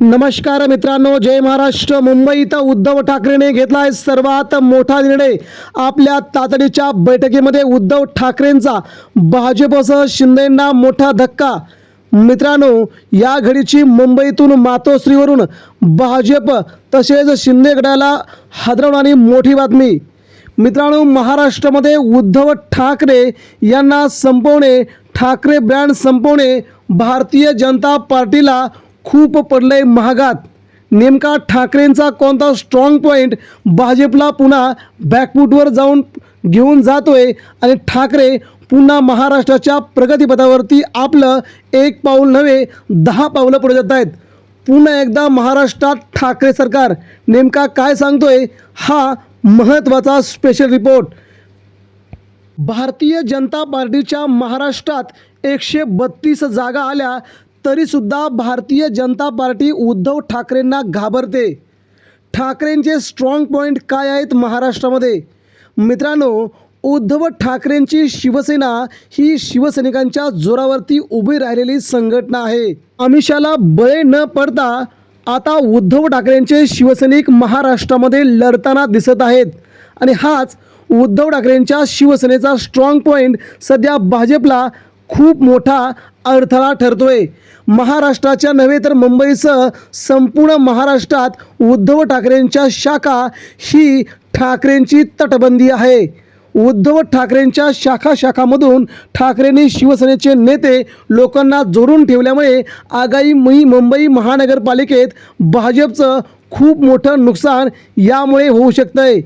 नमस्कार मित्रांनो जय महाराष्ट्र. मुंबईत उद्धव ठाकरेने घेतला आहे सर्वात मोठा निर्णय. आपल्या तातडीच्या बैठकीमध्ये उद्धव ठाकरेंचा भाजपसह शिंदेंना मोठा धक्का. मित्रांनो या घडीची मुंबईतून मातोश्रीवरून भाजप तसेच शिंदे गटाला हादरवणारी मोठी बातमी. मित्रांनो महाराष्ट्रामध्ये उद्धव ठाकरे यांना संपवणे ठाकरे ब्रँड संपवणे भारतीय जनता पार्टीला खूप पडलंय महागात. नेमका ठाकरेंचा कोणता स्ट्रॉंग पॉईंट भाजपला पुन्हा बॅकफूटवर जाऊन घेऊन जातोय आणि ठाकरे पुन्हा महाराष्ट्राच्या प्रगतीपथावरती आपलं एक पाऊल नव्हे दहा पावलं पुढे जात आहेत. पुन्हा एकदा महाराष्ट्रात ठाकरे सरकार नेमका काय सांगतोय हा महत्त्वाचा स्पेशल रिपोर्ट भारतीय जनता पार्टीच्या महाराष्ट्रात एकशे बत्तीस जागा आल्या तरीसुद्धा भारतीय जनता पार्टी उद्धव ठाकरेंना घाबरते. ठाकरेंचे स्ट्रॉंग पॉईंट काय आहेत महाराष्ट्रामध्ये? मित्रांनो उद्धव ठाकरेंची शिवसेना ही शिवसैनिकांच्या जोरावरती उभी राहिलेली संघटना आहे. अमिषाला बळे न पडता आता उद्धव ठाकरेंचे शिवसैनिक महाराष्ट्रामध्ये लढताना दिसत आहेत. आणि हाच उद्धव ठाकरेंच्या शिवसेनेचा स्ट्रॉंग पॉईंट सध्या भाजपला खूप मोठा अडथळा ठरतोय. महाराष्ट्राच्या नव्हे तर मुंबईसह संपूर्ण महाराष्ट्रात उद्धव ठाकरेंच्या शाखा ही ठाकरेंची तटबंदी आहे. उद्धव ठाकरेंच्या शाखा शाखामधून ठाकरेंनी शिवसेनेचे नेते लोकांना जोडून ठेवल्यामुळे आगामी मी मुंबई महानगरपालिकेत भाजपचं खूप मोठं नुकसान यामुळे होऊ शकतं आहे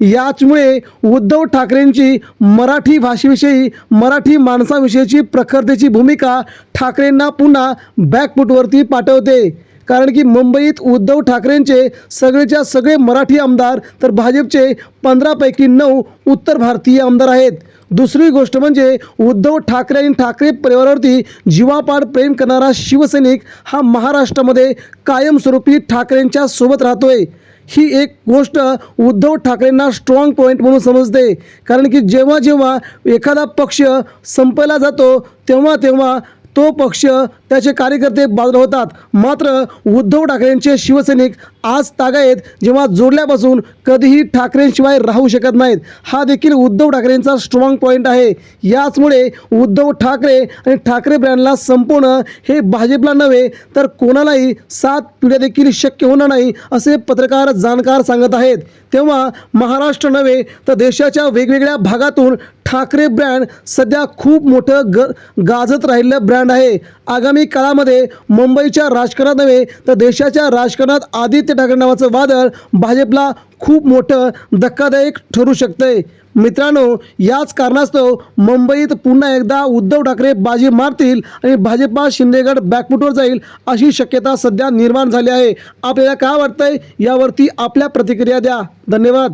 याचमुळे उद्धव ठाकरेंची मराठी भाषेविषयी मराठी माणसाविषयीची प्रखरतेची भूमिका ठाकरेंना पुन्हा बॅकफूटवरती पाठवते. कारण की मुंबईत उद्धव ठाकरेंचे सगळेच्या सगळे मराठी आमदार तर भाजपचे पंधरापैकी नऊ उत्तर भारतीय आमदार आहेत. दुसरी गोष्ट म्हणजे उद्धव ठाकरे आणि ठाकरे परिवारावरती जीवापाड प्रेम करणारा शिवसैनिक हा महाराष्ट्रामध्ये कायमस्वरूपी ठाकरेंच्या सोबत राहतोय. ही एक गोष्ट उद्धव ठाकरेंना स्ट्रॉंग पॉईंट म्हणून समजते. कारण की जेव्हा जेव्हा एखादा पक्ष संपायला जातो तेव्हा तेव्हा तो पक्ष त्याचे कार्यकर्ते बाजूला होतात. मात्र उद्धव ठाकरेंचे शिवसैनिक आज तागायत जेव्हा जोडल्यापासून कधीही ठाकरेंशिवाय राहू शकत नाहीत. हा देखील उद्धव ठाकरेंचा स्ट्रॉंग पॉईंट आहे. याचमुळे उद्धव ठाकरे आणि ठाकरे ब्रँडला संपवणं हे भाजपला नव्हे तर कोणालाही सात पिढ्या देखील शक्य होणार नाही असे पत्रकार जाणकार सांगत आहेत. तेव्हा महाराष्ट्र नव्हे तर देशाच्या वेगवेगळ्या भागातून ठाकरे ब्रँड सध्या खूप मोठं ग गाजत राहिलेलं ब्रँड आहे. आगामी काळामध्ये मुंबईच्या राजकारणात नव्हे तर देशाच्या राजकारणात आदित्य ठाकरे नावाचं वादळ भाजपला खूप मोठं धक्कादायक ठरू शकतंय. मित्रांनो याच कारणास्तव मुंबईत पुन्हा एकदा उद्धव ठाकरे बाजी मारतील आणि भाजपा शिंदेगड बॅकफुटवर जाईल अशी शक्यता सध्या निर्माण झाली आहे. आपल्याला काय वाटतंय? यावरती आपल्या प्रतिक्रिया द्या. धन्यवाद.